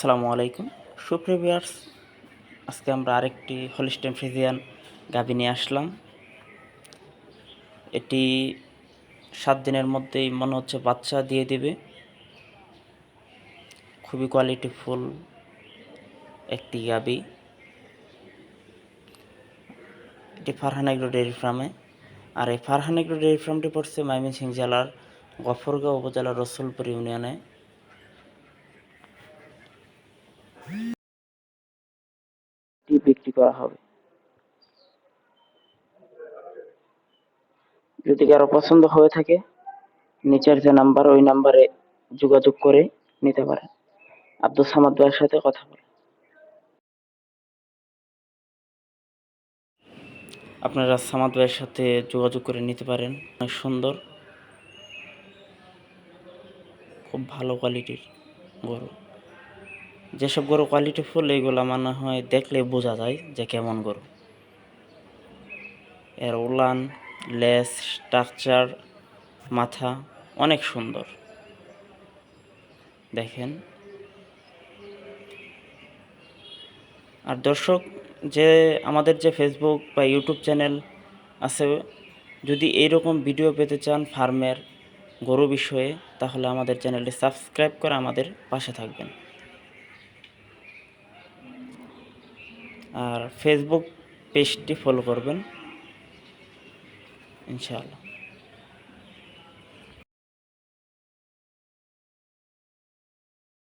আসসালামু আলাইকুম। সুপ্রিভিয়ার্স আজকে আমরা আরেকটি হলিস্টেম ফ্রিজিয়ান গাভি নিয়ে আসলাম। এটি সাত দিনের মধ্যেই মনে হচ্ছে বাচ্চা দিয়ে দেবে। খুবই কোয়ালিটিফুল একটি গাবি। এটি ফারহান এগ্রো ডেয়ারি ফার্মে। আর এই ফারহান এগ্রো ডেয়ারি ফার্মটি পড়ছে ময়মনসিংহ জেলার গফরগাঁও উপজেলার রসুলপুর ইউনিয়নে। বিক্রি করা হবে। যদি কারও পছন্দ হয়ে থাকে, নিচের যে নাম্বার, ওই নাম্বারে যোগাযোগ করে নিতে পারেন। আব্দুল সামাদ ভাইয়ের সাথে কথা বলে আপনারা সামাদ ভাইয়ের সাথে যোগাযোগ করে নিতে পারেন। অনেক সুন্দর, খুব ভালো কোয়ালিটির গরু। যেসব গরু কোয়ালিটি ফুল, এগুলো মনে হয় দেখলে বোঝা যায় যে কেমন গরু। এর উলান, লেস স্ট্রাকচার মাথা অনেক সুন্দর। দেখেন। আর দর্শক, যে আমাদের যে ফেসবুক বা ইউটিউব চ্যানেল আছে, যদি এইরকম ভিডিও পেতে চান ফার্মের গরু বিষয়ে, তাহলে আমাদের চ্যানেলটি সাবস্ক্রাইব করে আমাদের পাশে থাকবেন। আর ফেসবুক পেজটি ফলো করবেন ইনশাআল্লাহ।